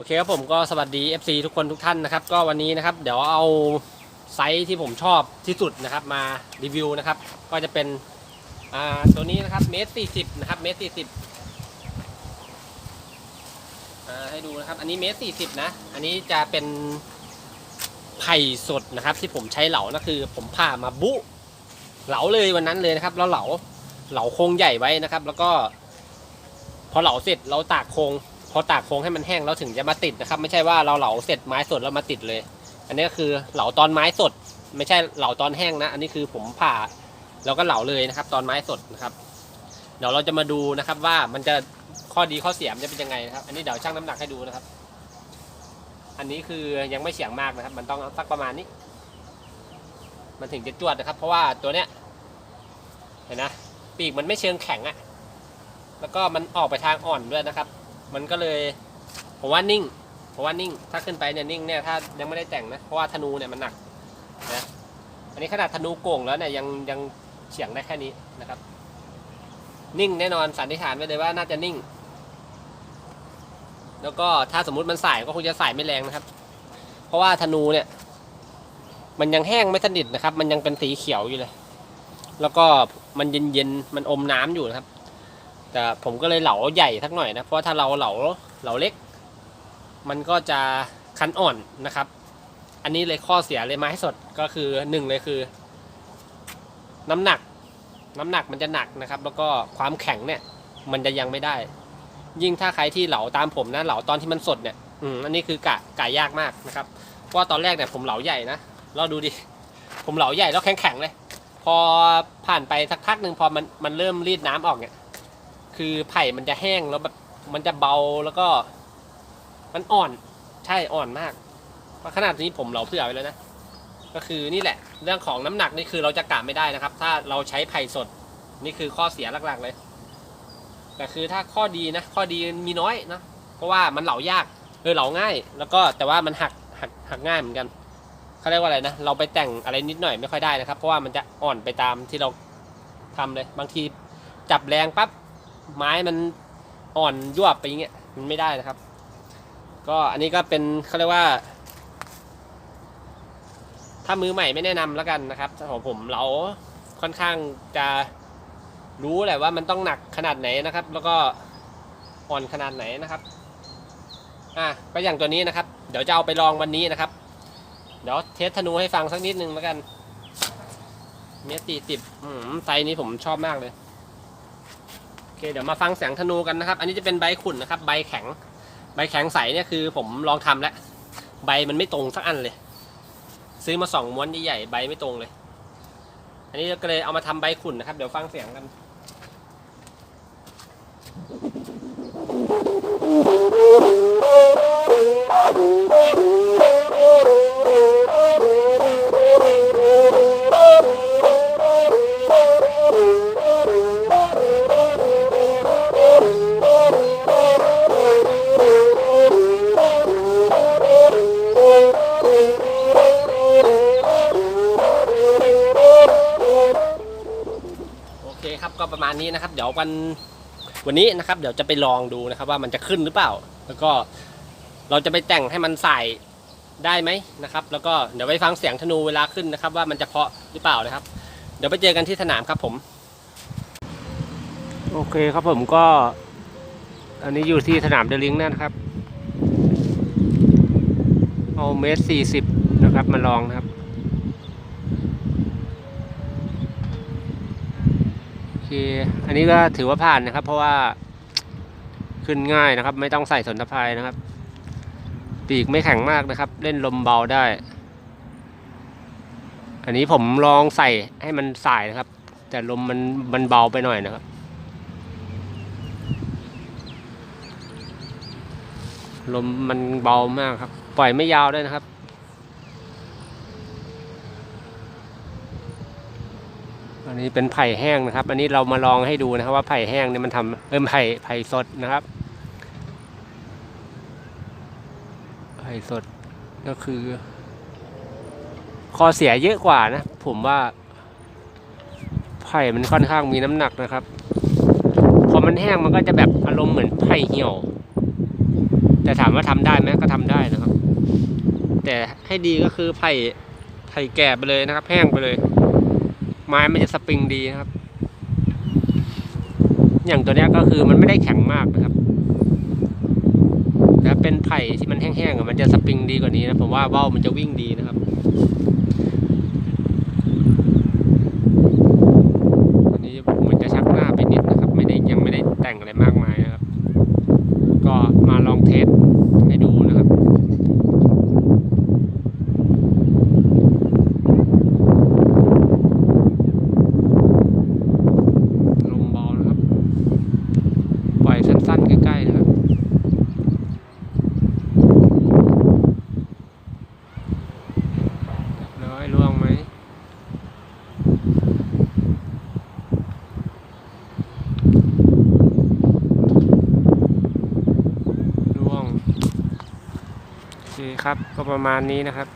โอเคครับผมก็สวัสดี FC ทุกคนทุกท่านนะครับ ก็วันนี้นะครับ เดี๋ยวเอาไซส์ที่ผมชอบที่สุดนะครับมารีวิวนะครับ ก็จะเป็นอ่าตัวนี้นะครับเมตรสี่สิบนะครับเมตรสี่สิบให้ดูนะครับ อันนี้เมตรสี่สิบนะ อันนี้จะเป็นไผ่สดนะครับ ที่ผมใช้เหลานะคือ ผมผ่ามาบุ เหลาเลยวันนั้นเลยนะครับ แล้วเหลาเหลาโครงใหญ่ไว้นะครับ แล้วก็ พอเหลาเสร็จเราตากโครง พอตากโครงให้มันแห้งเราถึงจะมาติดนะครับ ไม่ใช่ว่าเราเหลาเสร็จไม้สดแล้วมาติดเลย อันนี้ก็คือเหลาตอนไม้สด ไม่ใช่เหลาตอนแห้งนะ อันนี้คือผมผ่าแล้วก็เหลาเลยนะครับ ตอนไม้สดนะครับ เดี๋ยวเราจะมาดูนะครับว่ามันจะข้อดีข้อเสียมันจะเป็นยังไงนะครับ อันนี้เดี๋ยวชั่งน้ำหนักให้ดูนะครับ อันนี้คือยังไม่เฉียงมากนะครับ มันต้องสักประมาณนี้ มันถึงจะจวดนะครับ เพราะว่าตัวเนี้ยเห็นนะปีกมันไม่เชิงแข็งอะแล้วก็มันออกไปทางอ่อนด้วยนะครับ มันก็เลยผมว่านิ่งผมว่านิ่ง ถ้าขึ้นไปเนี่ยนิ่งเนี่ยถ้ายังไม่ได้แต่งนะ เพราะว่าธนูเนี่ยมันหนักนะอันนี้ขนาดธนูโก่งแล้วเนี่ยยังยังเฉียงได้แค่นี้นะครับ นิ่งแน่นอนสันนิษฐานไว้เลยว่าน่าจะนิ่ง แล้วก็ถ้าสมมุติมันสายก็คงจะสายไม่แรงนะครับ เพราะว่าธนูเนี่ย มันยังแห้งไม่สนิทนะครับ มันยังเป็นสีเขียวอยู่เลย แล้วก็มันเย็นๆมันอมน้ำอยู่นะครับ แต่ผมก็เลยเหลาใหญ่สักหน่อยนะ เพราะถ้าเราเหลาเหลาเล็ก มันก็จะคันอ่อนนะครับ อันนี้เลยข้อเสียเลยไม้สดก็คือหนึ่งเลยคือ น้ำหนัก น้ำหนักมันจะหนักนะครับ แล้วก็ความแข็งเนี่ย มันจะยังไม่ได้ ยิ่งถ้าใครที่เหลาตามผมนะเหลาตอนที่มันสดเนี่ยอืมอันนี้คือกะกะยากมากนะครับ เพราะว่าตอนแรกเนี่ยผมเหลาใหญ่นะเราดูดิ ผมเหลาใหญ่แล้วแข็งแข็งเลย พอผ่านไปสักพักหนึ่งพอมันมันเริ่มรีดน้ำออกเนี่ย คือไผ่มันจะแห้งแล้วแบบมันจะเบาแล้วก็ มันอ่อนใช่อ่อนมากเพราะขนาดนี้ผมเหลาเผื่อไว้แล้วนะก็คือนี่แหละ เรื่องของน้ำหนักนี่คือเราจะกะไม่ได้นะครับ ถ้าเราใช้ไผ่สดนี่คือข้อเสียหลักๆเลย แต่คือถ้าข้อดีนะ ข้อดีมีน้อยนะเพราะว่ามันเหลายากเออเหลาง่าย แล้วก็แต่ว่ามันหักหักหักง่ายเหมือนกันเขาเรียกว่าอะไรนะเราไปแต่งอะไรนิดหน่อยไม่ค่อยได้นะครับ เพราะว่ามันจะอ่อนไปตามที่เราทำเลย บางทีจับแรงปั๊บ ไม้มันอ่อนยวบไปอย่างเงี้ยมันไม่ได้นะครับ ก็อันนี้ก็เป็นเขาเรียกว่า ถ้ามือใหม่ไม่แนะนำแล้วกันนะครับของผมเราค่อนข้างจะรู้แหละว่ามันต้องหนักขนาดไหนนะครับ แล้วก็อ่อนขนาดไหนนะครับอะก็อย่างตัวนี้นะครับ เดี๋ยวจะเอาไปลองวันนี้นะครับ เดี๋ยวเทสธนูให้ฟังสักนิดนึงแล้วกัน เมตรสี่สิบไซส์นี้ผมชอบมากเลย เคเดี๋ยวมาฟังเสียงธนูกันนะครับ อันนี้จะเป็นใบขุ่นนะครับ ใบแข็ง ใบแข็งใสเนี่ยคือผมลองทำแล้ว ใบมันไม่ตรงสักอันเลย ซื้อมาสองม้วนใหญ่ๆใบไม่ตรงเลย อันนี้ก็เลยเอามาทำใบขุ่นนะครับ เดี๋ยวฟังเสียงกันโอ เคครับก็ประมาณนี้นะครับ เดี๋ยววันวันนี้นะครับ เดี๋ยวจะไปลองดูนะครับ ว่ามันจะขึ้นหรือเปล่า แล้วก็เราจะไปแต่งให้มันใส่ได้ไหมนะครับ แล้วก็เดี๋ยวไปฟังเสียงธนูเวลาขึ้นนะครับ ว่ามันจะเพาะหรือเปล่านะครับ เดี๋ยวไปเจอกันที่สนามครับผม โอเคครับผมก็ อันนี้อยู่ที่สนามเดลิงนะครับเอาเมตรสี่สิบนะครับมาลองนะครับ โอ เค อันนี้ก็ถือว่าผ่านนะครับ เพราะว่าขึ้นง่ายนะครับ ไม่ต้องใส่สนทภายนะครับ ปีกไม่แข็งมากนะครับ เล่นลมเบาได้ อันนี้ผมลองใส่ให้มันสายนะครับ แต่ลมมันมันเบาไปหน่อยนะครับ ลมมันเบามากครับ ปล่อยไม่ยาวด้วยนะครับ อันนี้เป็นไผ่แห้งนะครับ อันนี้เรามาลองให้ดูนะครับว่าไผ่แห้งเนี่ยมันทำเออไผ่ไผ่สดนะครับ ไผ่สดก็คือ ข้อเสียเยอะกว่านะ ผมว่า ไผ่มันค่อนข้างมีน้ำหนักนะครับ พอมันแห้งมันก็จะแบบอารมณ์เหมือนไผ่เหี่ยว แต่แต่ถามว่าทำได้ไหมก็ทำได้นะครับ แต่ให้ดีก็คือไผ่ไผ่แก่ไปเลยนะครับ แห้งไปเลย ไม้มันจะสปริงดีนะครับ อย่างตัวนี้ก็คือมันไม่ได้แข็งมากนะครับแต่เป็นไผ่ที่มันแห้งๆมันจะสปริงดีกว่านี้นะผมว่าเบ้ามันจะวิ่งดีนะครับอันนี้เหมือนจะชักหน้าไปนิดนะครับ ไม่ได้ยังไม่ได้แต่งอะไรมากมายนะครับ ก็มาลองเทสให้ดูนะครับ ลมเบานะครับ ปล่อยสั้นๆ ใกล้ๆนะครับ เรียบร้อยล่วงไหม ล่วง โอ เคครับก็ประมาณนี้นะครับ